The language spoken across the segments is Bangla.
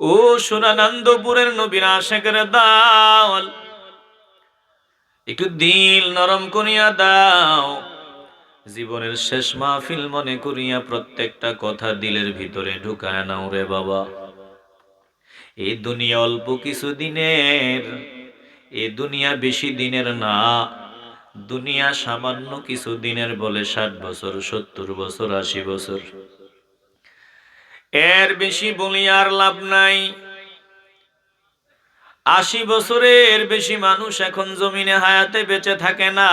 ও সুরানন্দপুরের নবীর আশেকের দাল একটু দিল নরম করিয়া দাও। জীবনের শেষ মাহফিল মনে করিয়া প্রত্যেকটা কথা দিলের ভিতরে ঢুকায় নাও রে বাবা। এই দুনিয়া অল্প কিছু দিনের, এ দুনিয়া বেশি দিনের না। দুনিয়া সামান্য কিছু দিনের বলে ষাট বছর, সত্তর বছর, আশি বছর। এর বেশি বলি আর লাভ নাই। আশি বছরের বেশি মানুষ এখন জমিনে হায়াতে বেঁচে থাকে না।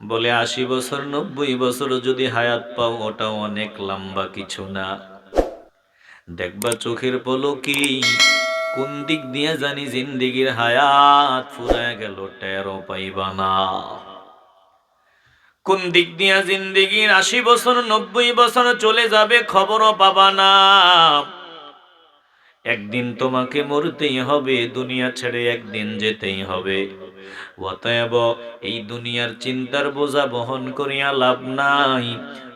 বলে আশি বছর, নব্বই বছর যদি হায়াত পাও, ওটাও অনেক লম্বা কিছু না। দেখবা চোখের পলকি কোন দিক দিয়ে জানি জিন্দিগির হায়াত ফুরায় গেল টেরো পাইবা না। কোন দিক দিয়া জিন্দিগির আশি বছর, নব্বই বছর চলে যাবে খবরও পাবা না। একদিন তোমাকে মরতেই হবে, দুনিয়া ছেড়ে একদিন যেতেই হবে। অতএব এই দুনিয়ার চিন্তার বোঝা বহন করিয়া লাভ নাই।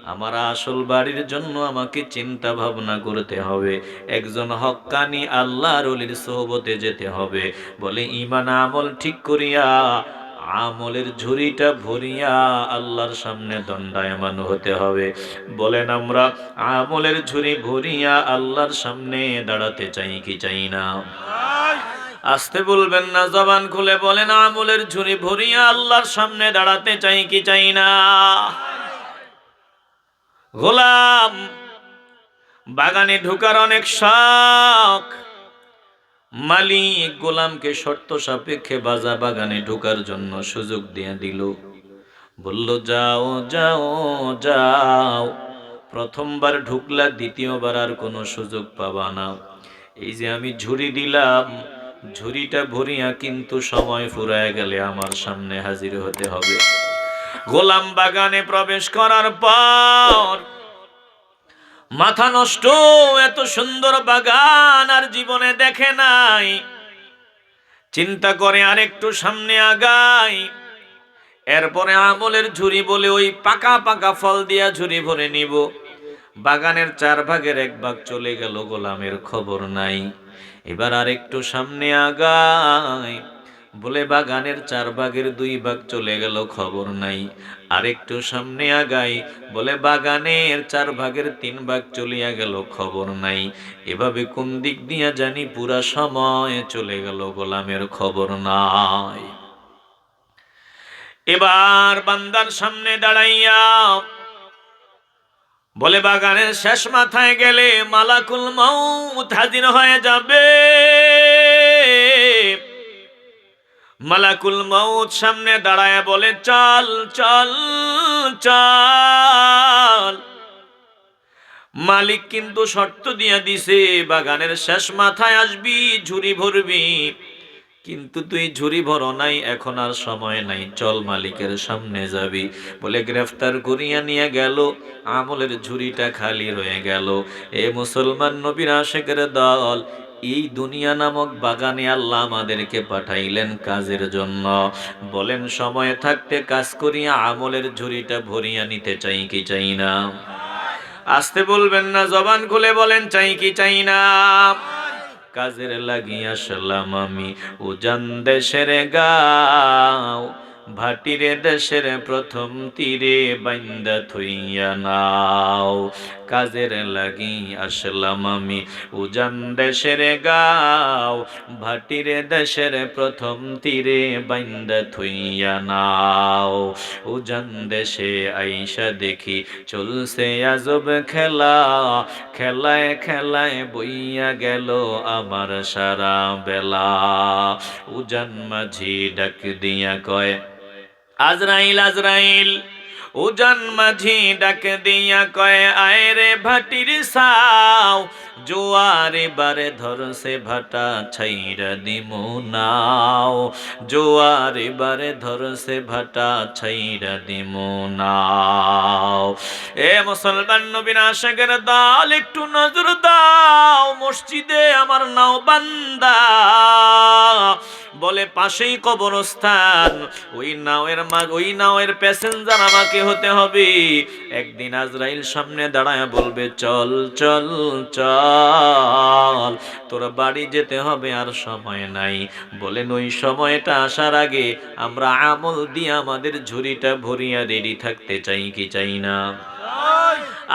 আমার আসল বাড়ির জন্য আমাকে চিন্তা ভাবনা করতে হবে। একজন হক্কানি আল্লাহর অলির সোহবতে যেতে হবে। বলে, ইমান আমল ঠিক করিয়া আমলের ঝুড়িটা ভরিয়া আল্লাহর সামনে দণ্ডায়মান হতে হবে। বলেন আমরা, আমলের ঝুড়ি ভরিয়া আল্লাহর সামনে দাঁড়াতে চাই কি চাই না? আসতে বলবেন না, জবান খুলে বলেন, আমলের ঝুড়ি ভরিয়া আল্লাহর সামনে দাঁড়াতে চাই কি চাই না? গোলাম, বাগানে ঢোকার অনেক শখ মালিক গোলামকে শর্ত সাপেক্ষে বাজা বাগানে ঢোকার জন্য সুযোগ দিয়ে দিল। বলল, যাও যাও যাও। প্রথমবার ঢুকলা, দ্বিতীয়বার আর কোনো সুযোগ পাবা না। এই যে আমি ঝুড়ি দিলাম, ঝুড়িটা ভরিয়া কিন্তু সময় ফুরায় গেলে আমার সামনে হাজির হতে হবে। গোলাম বাগানে প্রবেশ করার পর মাথা নষ্ট, এত সুন্দর বাগান আর জীবনে দেখে নাই। চিন্তা করে আর একটু সামনে আগাই। এরপরে আমলের ঝুড়ি বলে ওই পাকা পাকা ফল দিয়া ঝুড়ি ভরে নিব। বাগানের চার ভাগের এক ভাগ চলে গেল গোলামের খবর নাই। এবার আর একটু সামনে আগাই। বলে বাগানের চার ভাগের দুই ভাগ চলে গেল, খবর নাই। আরেকটু সামনে আগাই, বলে বাগানের চার ভাগের তিন ভাগ চলিয়া গেল, খবর নাই। এভাবে কোন দিক দিয়া জানি পুরা সময় চলে গেল, গোলামের খবর নাই। এবার বান্দার সামনে দাঁড়াইয়া বলে বাগানের শেষ মাথায় গেলে মালাকুল মৌত হাজির হয়ে যাবে। মালাকুল মৌত সামনে দাঁড়ায় বলে, চল চল চল। মালিক কিন্তু শর্ত দিয়া দিছে, বাগানের শেষ মাথায় আসবি ঝুরি ভরবি। কিন্তু তুই ঝুরি ভরো নাই, এখন আর সময় নাই। চল মালিকের সামনে যাবি। বলে গ্রেফতার করিয়া নিয়ে গেল। আমলের ঝুরিটা খালি রয়ে গেল। এ মুসলমান নবীর আশেকের দল এই দুনিয়া নামক বাগানে আল্লাহ আমাদেরকে পাঠাইলেন কাজের জন্য। বলেন, সময় থাকতে কাজ করিয়া আমলের ঝুড়িটা ভরিয়া নিতে চাই কি চাই না? আসতে বলবেন না, জবান খুলে বলেন, চাই কি চাই না? কাজের লাগিয়া সালাম আমি, উজান দেশের গাও, ভাটিরে দেশের প্রথম তীরে বাইন্দা থইয়া নাও। কাজের লাগি আসলাম আমি। উজান দেশের গাও, ভাটিরে দেশের প্রথম তীরে বাইন্দা থুইয়া নাও। উজান দেশে আইসা দেখি চলছে আজব খেলা, খেলায় খেলায় বইয়া গেল আমার সারা বেলা। উজান মাঝি ডাক দিয়া কয়, আজরাইল আজরাইল। উজান মাঝি ডাক দিয়া কয়, আয় রে ভাটির সাও, জোয়ারে বারে ধরছে ভাটা ছাইরা দিমু নাও, জোয়ারে বারে ধরছে ভাটা ছাইরা দিমু নাও। এ মুসলমান নবীন আশেকের দল, একটু নজর দাও, মসজিদে আমার নাও বান্দা। বলে, পাশেই কবরস্থান, ওই নাওয়ের মা, ওই নাওয়ের প্যাসেঞ্জার আমাকে হতে হবে। একদিন আজরাইল সামনে দাঁড়ায় বলবে, চল চল চল, তোরা বাড়ি যেতে হবে আর সময় নাই। বলেন ওই সময়টা আসার আগে আমরা আমল দিয়ে আমাদের ঝুড়িটা ভরিয়া রেডি থাকতে চাই কি চাই না?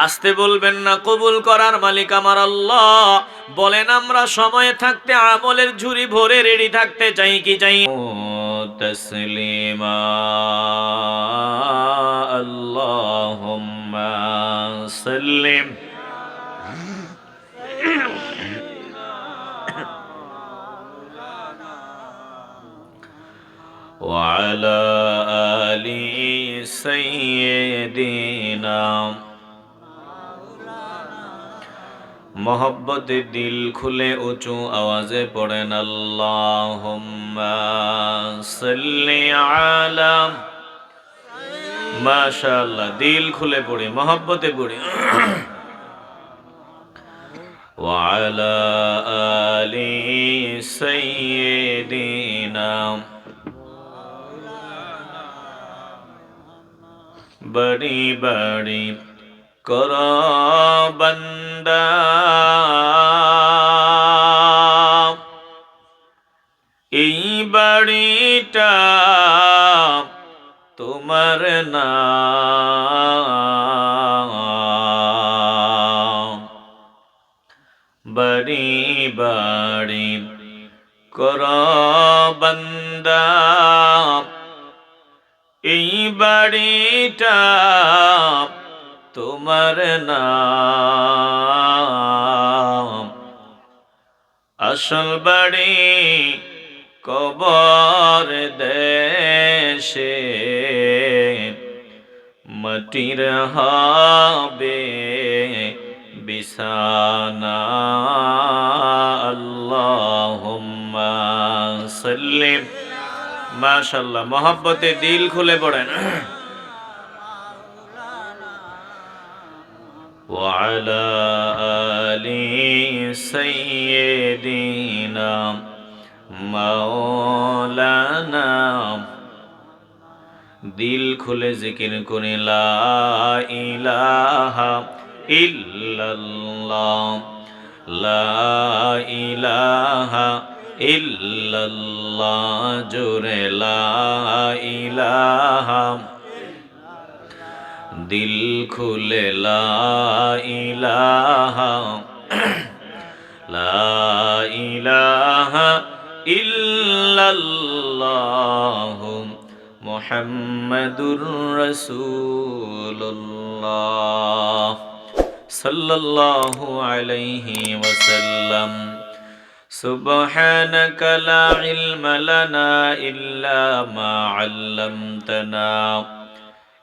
আসতে বলবেন না, কবুল করার মালিক আমার আল্লাহ। বলেন, আমরা সময় থাকতে আমলের ঝুড়ি ভরে রেডি থাকতে চাই কি চাই তসলিমা। আল্লাহুম্মা সাল্লিম وعلى آل سيدنا মোহব্বতে দিল খুলে উঁচু আওয়াজে পড়েন আল্লাহ আলাম মাশাআল্লাহ দিল খুলে পড়ি মহব্বতে পড়ি। وعلى آل سيدنا بڑی بڑی এই বাড়িটা নাম বড়ি বড়ি কর বন্দা। এই বাড়িটা তোমার নাম। আসল বাড়ি কবর দেশে। মাটির হবে বিছানা আল্লাহুম্মা সাল্লিম মাশাল্লাহ মহব্বতে দিল খুলে পড়েন وعلى آل سيدنا مولانا দিল খুলে জিকির করে ইলাহা লা ইলাহা জোরে দিল খুলে লা ইলাহা লা ইলাহা মুহাম্মাদুর রাসূলুল্লাহ সাল্লাল্লাহু আলাইহি ওয়াসাল্লাম سبحانك لا علم لنا إلا ما علمتنا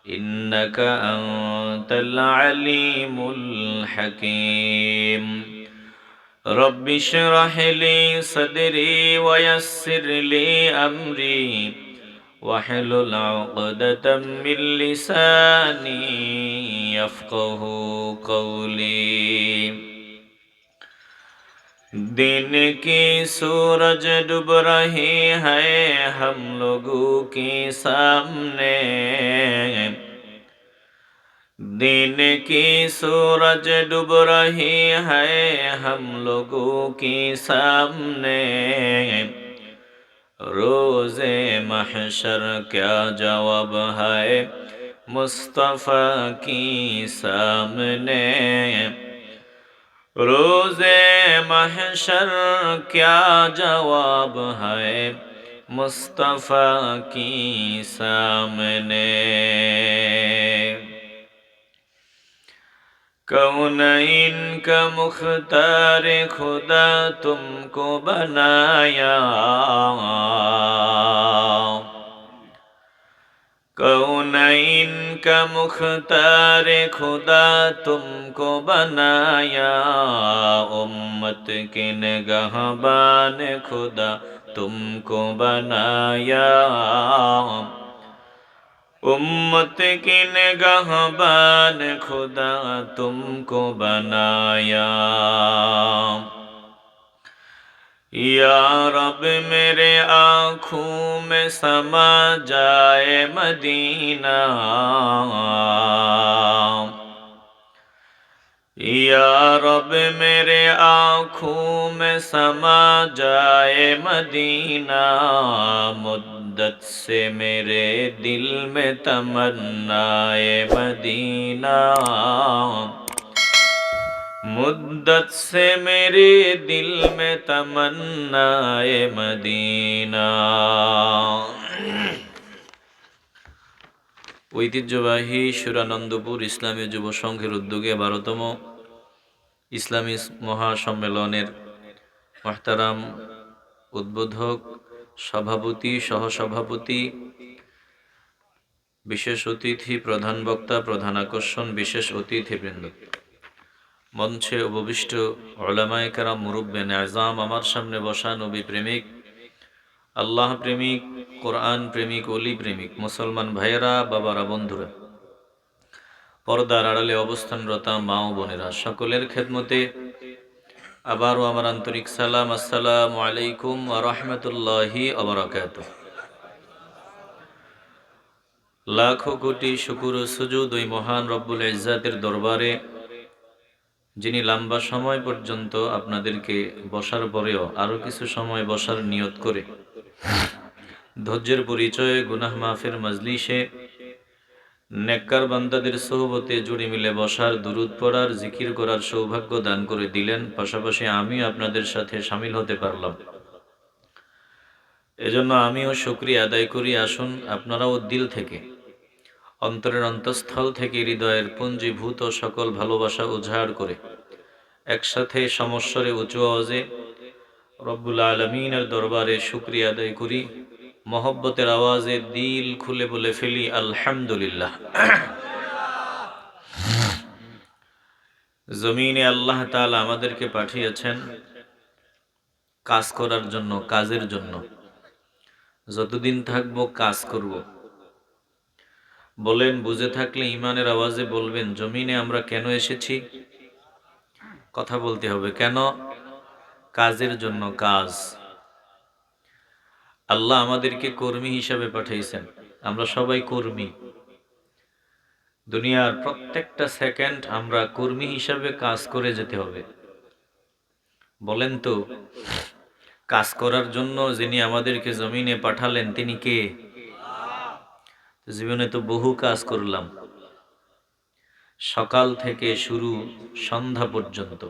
إنك أنت العليم الحكيم رب اشرح لي صدري ويسر لي أمري واحلل عقدة من لساني يفقه قولي दिन की सूरज डूब रही है हम लोगों के सामने दिन की सूरज डूब रही है हम लोगों के सामने روزے محشر کیا جواب ہے مصطفیٰ کی سامنے روزے محشر کیا جواب ہے مصطفیٰ کی سامنے कौन इनका मुख्तार खुदा तुमको बनाया कौन इनका मुख्तार खुदा तुमको बनाया उम्मत के नगहबान खुदा तुमको बनाया उम्मत की नगहबान खुदा तुमको बनाया। या रब, मेरे आँखों में समा जाए मदीना। या रब, मेरे आँखों में समा जाए मदीना। मुद्दत से मेरे दिल में तमन्नाए मदीना मुद्दत से मेरे दिल में तमन्नाए मदीना ঐতিহ্যবাহী সুরানন্দপুর ইসলামী যুব সংঘের উদ্যোগে বারোতম ইসলামী মহাসম্মেলনের মহতারাম উদ্বোধক সভাপতি, সহসভাপতি, বিশেষ অতিথি, প্রধান বক্তা, প্রধান আকর্ষণ, বিশেষ অতিথিবৃন্দ। মঞ্চে উপবিষ্ট ওলামায় কারাম, মুরব্বেন আজাম, আমার সামনে বসা নবী প্রেমিক, আল্লাহ প্রেমিক, কোরআন প্রেমিক, অলি প্রেমিক, মুসলমান ভাইয়েরা, বাবারা, বন্ধুরা। পর্দার আড়ালে অবস্থানরতা মা ও বোনেরা, সকলের খেদমতে আবারও আমার আন্তরিক সালাম, আসসালামু আলাইকুম রহমতুল্লাহি আবরাকাত লাখো কোটি শুকুর সুজুদ ওই মহান রব্বুল ইজ্জাতের দরবারে, যিনি লম্বা সময় পর্যন্ত আপনাদেরকে বসার পরেও আরও কিছু সময় বসার নিয়ত করে, ধৈর্যের পরিচয়ে গুনাহ মাফের মজলিসে নেককার বান্দাদের সোহবতে জুড়ে মিলে বসার, দুরুদ পড়ার, জিকির করার সৌভাগ্য দান করে দিলেন। পাশাপাশি আমিও আপনাদের সাথে সামিল হতে পারলাম। এজন্য আমিও শুক্রিয়া আদায় করি। আসুন, আপনারাও দিল থেকে, অন্তরের অন্তঃস্থল থেকে হৃদয়ের পুঞ্জীভূত সকল ভালোবাসা উজাড় করে, একসাথে সমস্বরে উঁচু আওয়াজে রব্বুল আলমিনের দরবারে শুক্রিয়া আদায় করি। মহব্বতের আওয়াজে দিল খুলে বলে ফেলি, আলহামদুলিল্লাহ। জমিনে আল্লাহ তাআলা আমাদেরকে পাঠিয়েছেন কাজ করার জন্য, কাজের জন্য। যতদিন থাকব কাজ করব। বলেন, বুঝে থাকলে ইমানের আওয়াজে বলবেন, জমিনে আমরা কেন এসেছি? কথা বলতে হবে। কেন? কাজের জন্য কাজ। আল্লাহ আমাদেরকে কর্মী হিসাবে পাঠিয়েছেন। আমরা সবাই কর্মী। দুনিয়ার প্রত্যেকটা সেকেন্ড আমরা কর্মী হিসাবে কাজ করে যেতে হবে। বলেন তো, কাজ করার জন্য যিনি আমাদেরকে জমিনে পাঠালেন, তিনি কে? জীবনে তো বহু কাজ করলাম। সকাল থেকে শুরু সন্ধ্যা পর্যন্ত।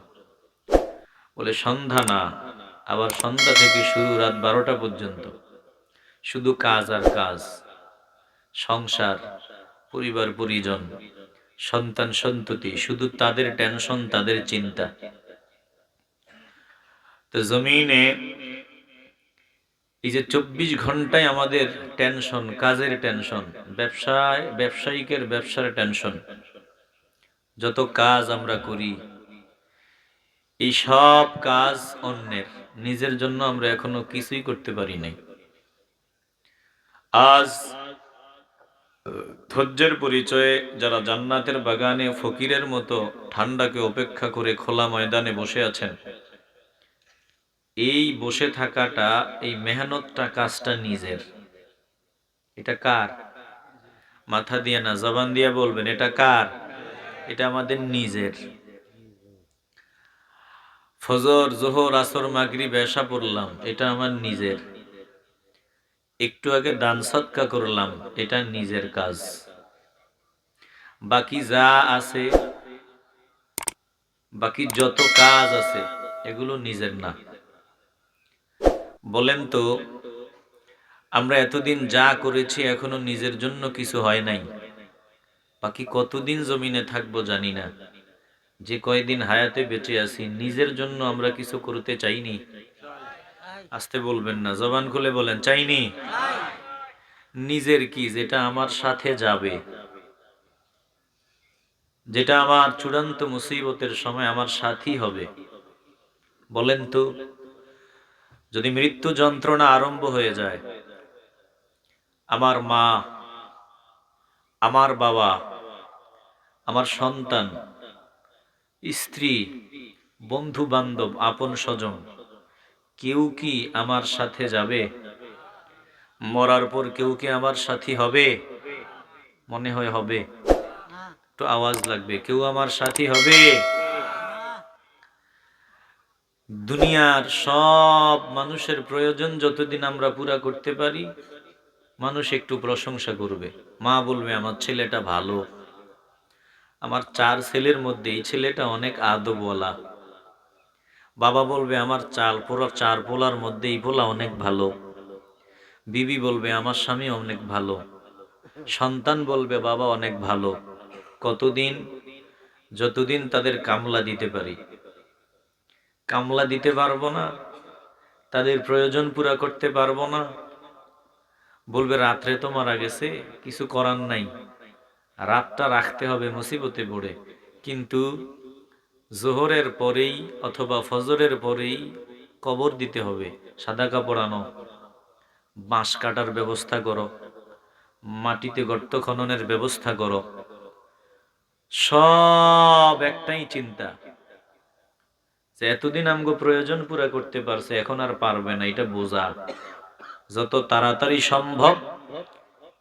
বলে সন্ধ্যা না, আবার সন্ধ্যা থেকে শুরু রাত বারোটা পর্যন্ত। শুধু কাজ আর কাজ। সংসার, পরিবার, পরিজন, সন্তান, সন্ততি, শুধু তাদের টেনশন, তাদের চিন্তা। তো জমিনে এই যে চব্বিশ ঘন্টায় আমাদের টেনশন, কাজের টেনশন, ব্যবসায়, ব্যবসায়িকের, ব্যবসার টেনশন, যত কাজ আমরা করি, এই সব কাজ অন্যের। নিজের জন্য আমরা এখনও কিছুই করতে পারি নাই। আজ ধৈর্যের পরিচয়ে যারা জান্নাতের বাগানে ফকিরের মতো ঠান্ডাকে অপেক্ষা করে খোলা ময়দানে বসে আছেন, এই বসে থাকাটা, এই মেহনতটা কাজটা নিজের। এটা কার? মাথা দিয়ে না, জবান দিয়ে বলবেন, এটা কার? এটা আমাদের নিজের। ফজর, জোহর, আসর মাগরি বেশা পড়লাম, এটা আমার নিজের। একটু আগে দান সৎকা করলাম, এটা নিজের কাজ। বাকি যা আছে, বাকি যত কাজ আছে, এগুলো নিজের না। বলেন তো, আমরা এতদিন যা করেছি, এখনও নিজের জন্য কিছু হয় নাই। বাকি কতদিন জমিনে থাকব জানি না। যে কয়দিন হায়াতে বেঁচে আছি, নিজের জন্য আমরা কিছু করতে চাইনি। আসতে বলবেন না, জবান খুলে বলেন, চাইনি? নিজের কি? যেটা আমার সাথে যাবে। যেটা আমার চূড়ান্ত মুসিবতের সময় আমার সাথী হবে। বলেন তো, যদি মৃত্যু যন্ত্রণা আরম্ভ হয়ে যায়, আমার মা, আমার বাবা, আমার সন্তান, স্ত্রী বন্ধু বান্ধব আপন স্বজন কেউ কি আমার সাথে যাবে? মরার পর কেউ কি আমার সাথী হবে? মনে হয় হবে। একটু আওয়াজ লাগবে। কেউ আমার সাথী হবে? দুনিয়ার সব মানুষের প্রয়োজন যতদিন আমরা পুরা করতে পারি, মানুষ একটু প্রশংসা করবে। মা বলবে, আমার ছেলেটা ভালো। আমার চার ছেলের মধ্যে এই ছেলেটা অনেক আদবওয়ালা। বাবা বলবে, আমার চাল পোলা চার পোলার মধ্যে এই পোলা অনেক ভালো। বিবি বলবে, আমার স্বামী অনেক ভালো। সন্তান বলবে, বাবা অনেক ভালো। কতদিন? যতদিন তাদের কামলা দিতে পারি। কামলা দিতে পারব না। তাদের প্রয়োজন পুরা করতে পারব না। বলবে, রাত্রে তো মারা গেছে, কিছু করার নাই। রাতটা রাখতে হবে, মুসিবতে পড়ে। কিন্তু জোহরের পরেই অথবা ফজরের পরেই কবর দিতে হবে, সাদা কাপড় আনো, বাঁশ কাটার ব্যবস্থা করো, মাটিতে গর্ত খননের ব্যবস্থা করো। সব একটাই চিন্তা। যে এতদিন আমগো প্রয়োজন পুরা করতে পারছে, এখন আর পারবে না, এটা বোঝা। যত তাড়াতাড়ি সম্ভব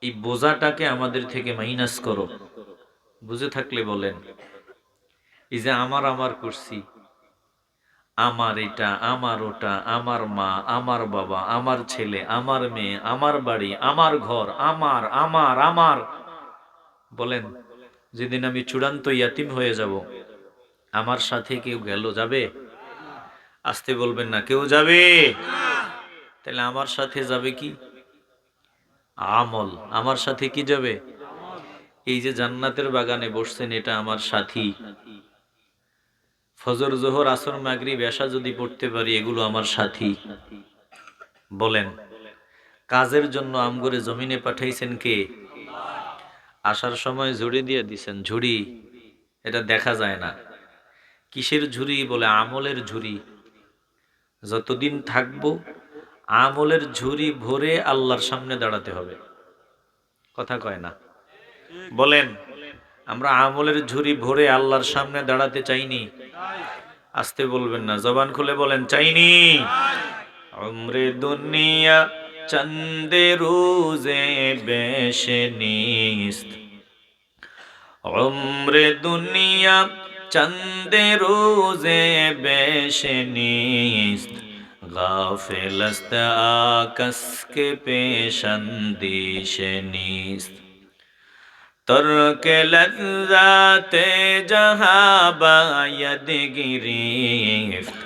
এই বোঝাটাকে আমাদের থেকে মাইনাস করো। বুঝে থাকলে বলেন। এই যে আমার আমার করছি। আমার এটা, আমার ওটা, আমার মা, আমার বাবা, আমার ছেলে, আমার মেয়ে, আমার বাড়ি, আমার ঘর, আমার আমার আমার। বলেন, যেদিন আমি চূড়ান্ত ইয়াতিম হয়ে যাব, আমার সাথে কেউ গেল যাবে? আসতে বলবেন না, কেউ যাবে? তাহলে আমার সাথে যাবে কি? আমল, আমার সাথে কি যাবে? এই যে জান্নাতের বাগানে বসছেন, এটা আমার সাথী। ফজর, জোহর, আসর মাগরি বেশা যদি পড়তে পারি, এগুলো আমার সাথী। বলেন, কাজের জন্য আমগরে জমিনে পাঠাইছেন কে? আসার সময় ঝুড়ি দিয়ে দিছেন। ঝুড়ি? এটা দেখা যায় না। কিসের ঝুড়ি বলে? আমলের ঝুড়ি। যতদিন থাকব, আমলের ঝুড়ি ভরে আল্লাহর সামনে দাঁড়াতে হবে। কথা কয় না? বলেন, আমরা আমলের ঝুড়ি ভরে আল্লাহর সামনে দাঁড়াতে চাইনি। আসতে বলবেন না, জবান খুলে বলেন, চাইনি। অমরে দুনিয়া চন্দে রোজে বেশে নিস্ত অমরে দুনিয়া চন্দে রোজে বেশে নিস্ত গাফেলস্ত আকাশ কে পেশন্দিশে নিস্ত ترک لذات جہاں باید گریفت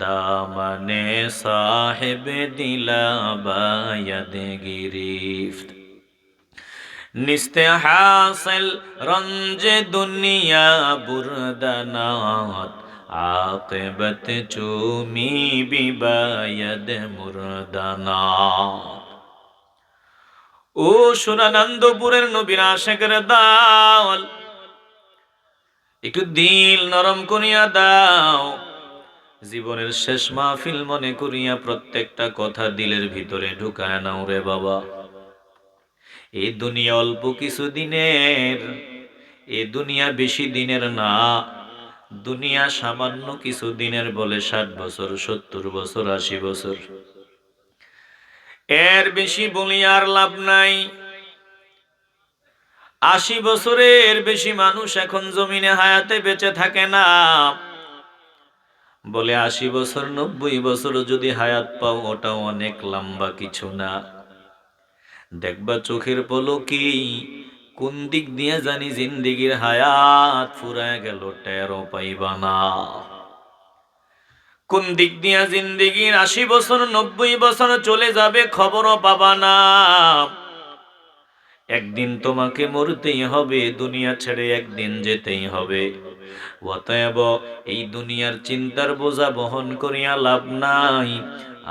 دامن صاحب دلا باید گریفت نست حاصل رنج دنیا بردنات عاقبت چومی بھی باید مردنات ও সোনানন্দপুরের নবীর আশেকের দাল একটু দিল নরম করিয়া দাও। জীবনের শেষ মাহফিল মনে করিয়া প্রত্যেকটা কথা দিলের ভিতরে ঢুকায় নাও রে বাবা। এ দুনিয়া অল্প কিছু দিনের, এ দুনিয়া বেশি দিনের না। দুনিয়া সামান্য কিছু দিনের বলে ষাট বছর, সত্তর বছর, আশি বছর। এর বেশি বলি আর লাভ নাই। আশি বছরের বেশি মানুষ এখন জমিনে হায়াতে বেঁচে থাকে না। বলে আশি বছর, নব্বই বছর যদি হায়াত পাও, ওটাও অনেক লম্বা কিছু না। দেখবা চোখের পলকেই কোন দিক দিয়ে জানি জিন্দিগির হায়াত ফুরায় গেল টেরো পাইবা না। কোন দিক দিয়া জিন্দিগির আশি বছর, নব্বই বছর চলে যাবে খবরও পাবা না। একদিন তোমাকে মরতেই হবে, দুনিয়া ছেড়ে একদিন যেতেই হবে। অতএব এই দুনিয়ার চিন্তার বোঝা বহন করিয়া লাভ নাই।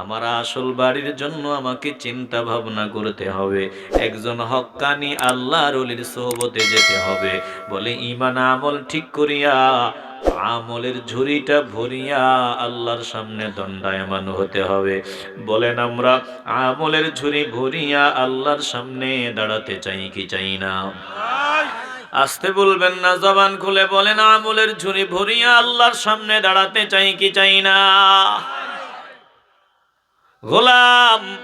আমার আসল বাড়ির জন্য আমাকে চিন্তা ভাবনা করতে হবে। একজন হক্কানি আল্লাহর অলির সোহবতে যেতে হবে। বলে ইমান আমল ঠিক করিয়া, আমলের ঝুড়িটা ভরিয়া আল্লাহর সামনে দণ্ডায়মান হতে হবে। বলেন, আমরা আমলের ঝুড়ি ভরিয়া আল্লাহর সামনে দাঁড়াতে চাই কি চাই না? আসতে বলবেন না, জবান খুলে বলেন, আমলের ঝুড়ি ভরিয়া আল্লাহর সামনে দাঁড়াতে চাই কি চাই না? গোলাম,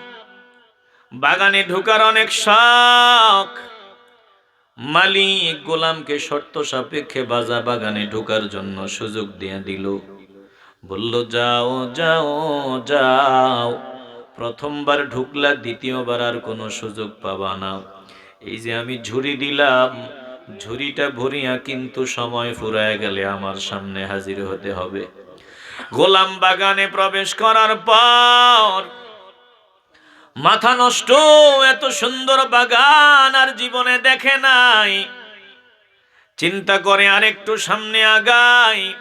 বাগানে ঢোকার অনেক শখ। মালিক গোলামকে শর্ত সাপেক্ষে বাজা বাগানে ঢোকার জন্য সুযোগ দিয়ে দিল। বলল, যাও যাও যাও। প্রথমবার ঢুকলা, দ্বিতীয়বার আর কোনো সুযোগ পাবা না। এই যে আমি ঝুড়ি দিলাম, ঝুড়িটা ভরিয়া কিন্তু সময় ফুরায় গেলে আমার সামনে হাজির হতে হবে। গোলাম বাগানে প্রবেশ করার পর মাথা নষ্ট, এত সুন্দর বাগান আর জীবনে দেখে নাই। চিন্তা করে আর একটু সামনে আগাই।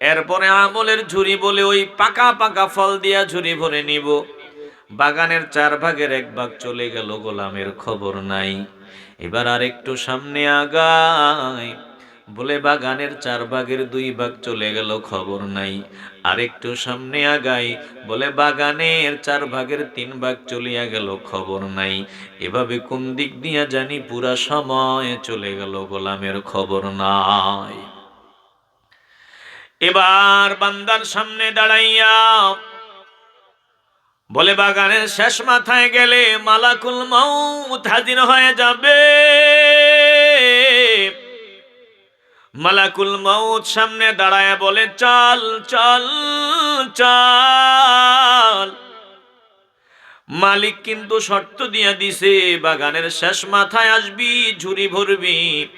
এরপরে আমলের ঝুড়ি বলে ওই পাকা পাকা ফল দিয়া ঝুড়ি ভরে নিব। বাগানের চার ভাগের এক ভাগ চলে গেল, গোলামের খবর নাই। এবার আর একটু সামনে আগাই। বলে বাগানের চার ভাগের দুই ভাগ চলে গেল, খবর নাই। আরেকটু সামনে আগাই, বলে বাগানের চার ভাগের তিন ভাগ চলিয়া গেল, খবর নাই। এভাবে কোন দিক দিয়া জানি পুরা সময় চলে গেল, গোলামের খবর নাই। এবার বান্দার সামনে দাঁড়াইয়া বলে বাগানের শেষ মাথায় গেলে মালাকুল মাউত হাজির হয়ে যাবে। মালাকুল মাউত সামনে দাঁড়ায় বলে, চল চল চল। মালিক কিন্তু শর্ত দিয়া দিছে, বাগানের শেষ মাথায় আসবি, ঝুড়ি ভরবি।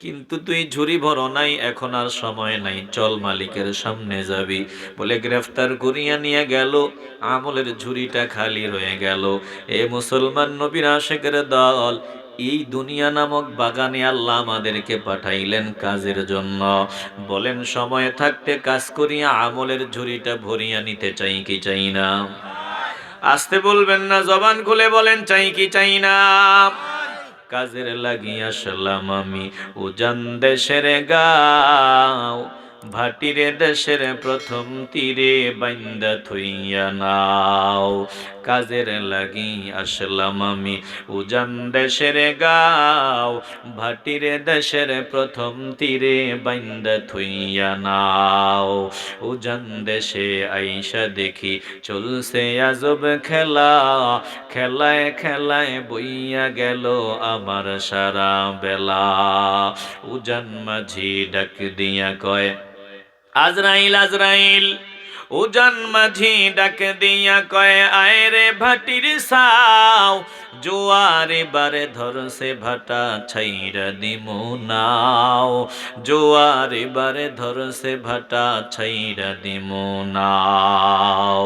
কিন্তু তুই ঝুড়ি ভর নাই, এখন আর সময় নাই। চল, মালিকের সামনে যাবি। বলে গ্রেফতার করিয়া নিয়ে গেল। আমলের ঝুড়িটা খালি রয়ে গেল। এ মুসলমান নবীর আশেকের দল এই দুনিয়া নামক বাগানে আল্লাহ আমাদেরকে পাঠাইলেন কাজের জন্য। বলেন, সময় থাকতে কাজ করিয়া আমলের ঝুড়িটা ভরিয়া নিতে চাই কি চাই না? আসতে বলবেন না, জবান খুলে বলেন, চাই কি চাই না? কাজের লাগিয়া সালাম আমি, উজান দেশের গাও। ভাটিরে দেশের প্রথম তীরে বাইন্দা থইয়া নাও। কাজের লাগি আসলাম আমি, উজান দেশের গাও। ভাটিরে দেশের প্রথম তীরে বাইন্দা থইয়া নাও। উজান দেশে আইসা দেখি চলছে আজব খেলা। খেলায় খেলায় বইয়া গেল আমার সারা বেলা। উজান মাঝি ডাক দিয়া কয় আজরাইল আজরাইল উজান মাঝি ডাক দিয়া কয়, আয় রে ভাটির সাও, জোয়ারে বারে ধরছে ভাটা ছাইরা দিমু নাও, জোয়ারে বারে ধরছে ভাটা ছাইরা দিমু নাও।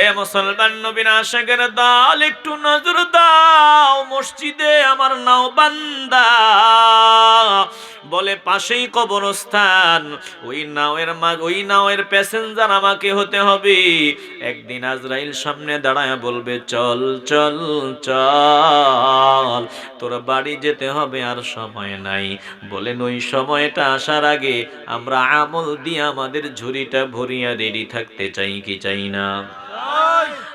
এ মুসলমান নবীন আশেকের দল, একটু নজর দাও, মসজিদে আমার নাও বান্দা বলে, পাশেই কবরস্থান। ওই নাওয়ের মা, ওই নাওয়ের প্যাসেঞ্জার আমাকে হতে হবে। একদিন আজরাইল সামনে দাঁড়ায় বলবে, চল চল চল। তোর বাড়ি যেতে হবে আর সময় নাই। বলেন ওই সময়টা আসার আগে আমরা আমল দিয়ে আমাদের ঝুড়িটা ভরিয়া রেডি থাকতে চাই কি চাই না?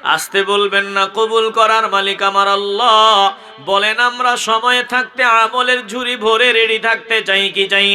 আসতে বলবেন না, কবুল করার মালিক আমার আল্লাহ। বলেন, আমরা সময়ে থাকতে আমলের ঝুড়ি ভরে রেডি থাকতে চাই কি চাই